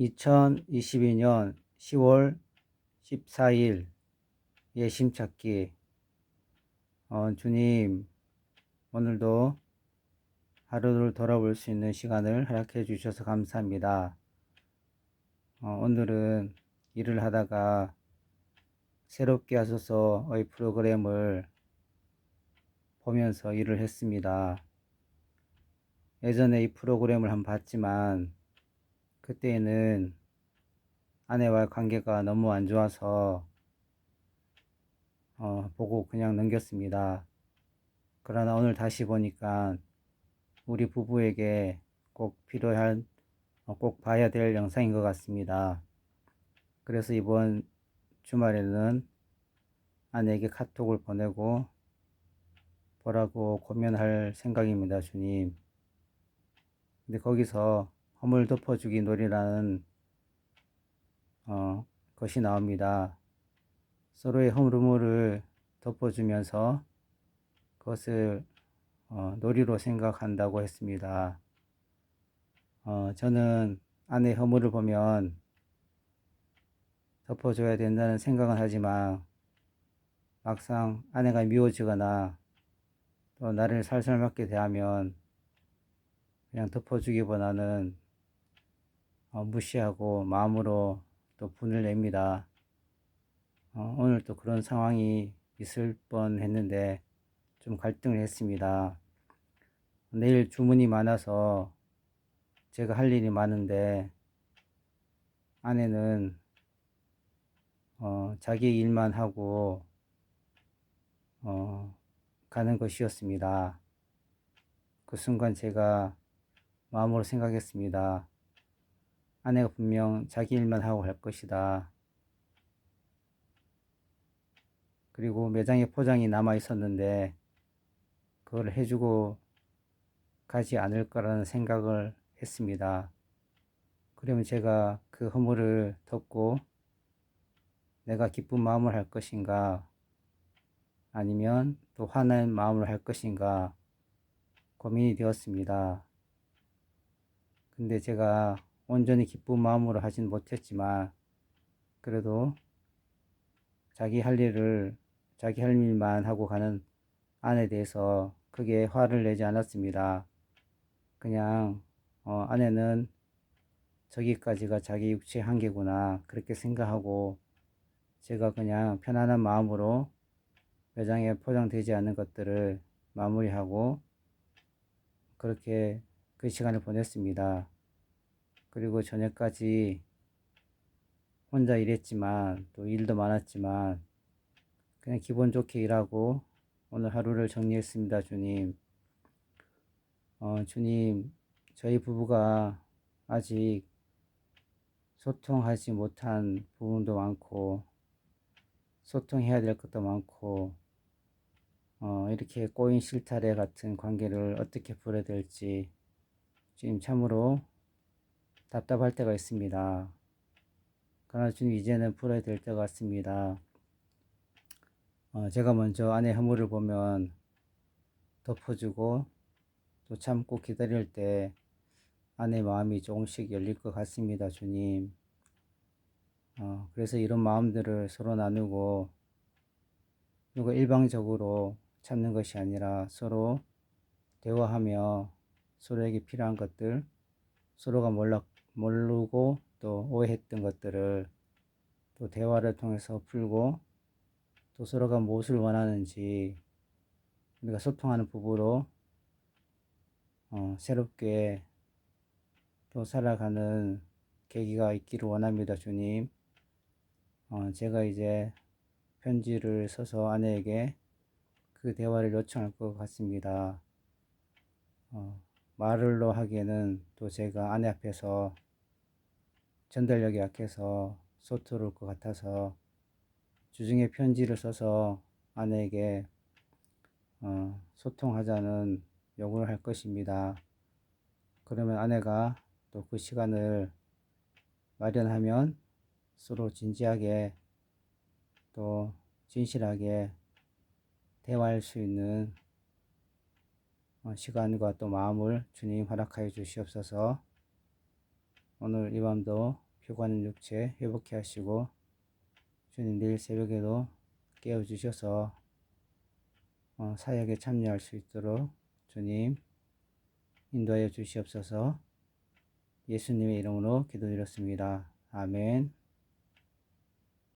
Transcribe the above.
2022년 10월 14일 예심 찾기 어, 주님 오늘도 하루를 돌아볼 수 있는 시간을 허락해 주셔서 감사합니다. 어, 오늘은 일을 하다가 새롭게 하소서의 프로그램을 보면서 일을 했습니다. 예전에 이 프로그램을 한번 봤지만 그때는 아내와의 관계가 너무 안 좋아서 어, 보고 그냥 넘겼습니다. 그러나 오늘 다시 보니까 우리 부부에게 꼭 필요한 어, 꼭 봐야 될 영상인 것 같습니다. 그래서 이번 주말에는 아내에게 카톡을 보내고 보라고 고면할 생각입니다, 주님. 근데 거기서 허물 덮어주기 놀이라는 어, 것이 나옵니다. 서로의 허물을 덮어주면서 그것을 어, 놀이로 생각한다고 했습니다. 어, 저는 아내 허물을 보면 덮어줘야 된다는 생각은 하지만 막상 아내가 미워지거나 또 나를 살살 맞게 대하면 그냥 덮어주기보다는 어, 무시하고 마음으로 또 분을 냅니다. 어, 오늘 또 그런 상황이 있을 뻔 했는데 좀 갈등을 했습니다. 내일 주문이 많아서 제가 할 일이 많은데 아내는 어, 자기 일만 하고 어, 가는 것이었습니다. 그 순간 제가 마음으로 생각했습니다. 아내가 분명 자기 일만 하고 갈 것이다. 그리고 매장에 포장이 남아 있었는데 그걸 해주고 가지 않을 거라는 생각을 했습니다. 그러면 제가 그 허물을 덮고 내가 기쁜 마음을 할 것인가 아니면 또 화난 마음을 할 것인가 고민이 되었습니다. 근데 제가 온전히 기쁜 마음으로 하진 못했지만 그래도 자기 할 일을 자기 할 일만 하고 가는 아내에 대해서 크게 화를 내지 않았습니다. 그냥 어, 아내는 저기까지가 자기 육체 한계구나 그렇게 생각하고 제가 그냥 편안한 마음으로 매장에 포장되지 않는 것들을 마무리하고 그렇게 그 시간을 보냈습니다. 그리고 저녁까지 혼자 일했지만 또 일도 많았지만 그냥 기분 좋게 일하고 오늘 하루를 정리했습니다, 주님. 어, 주님, 저희 부부가 아직 소통하지 못한 부분도 많고 소통해야 될 것도 많고 어, 이렇게 꼬인 실타래 같은 관계를 어떻게 풀어야 될지 지금 참으로 답답할 때가 있습니다. 그러나 주님 이제는 풀어야 될 때가 같습니다. 어, 제가 먼저 아내 허물을 보면 덮어주고 또 참고 기다릴 때 아내 마음이 조금씩 열릴 것 같습니다. 주님. 어, 그래서 이런 마음들을 서로 나누고 누가 일방적으로 참는 것이 아니라 서로 대화하며 서로에게 필요한 것들, 서로가 몰라, 모르고 또 오해했던 것들을 또 대화를 통해서 풀고 또 서로가 무엇을 원하는지 우리가 소통하는 부부로 어, 새롭게 또 살아가는 계기가 있기를 원합니다, 주님. 어, 제가 이제 편지를 써서 아내에게 그 대화를 요청할 것 같습니다. 어, 말을로 하기에는 또 제가 아내 앞에서 전달력이 약해서 서투를 것 같아서 주중에 편지를 써서 아내에게 어, 소통하자는 요구를 할 것입니다. 그러면 아내가 또 그 시간을 마련하면 서로 진지하게 또 진실하게 대화할 수 있는 어, 시간과 또 마음을 주님 허락하여 주시옵소서. 오늘 이 밤도 표가는 육체 회복해 하시고 주님 내일 새벽에도 깨워 주셔서 어, 사역에 참여할 수 있도록 주님 인도하여 주시옵소서 예수님의 이름으로 기도드렸습니다. 아멘.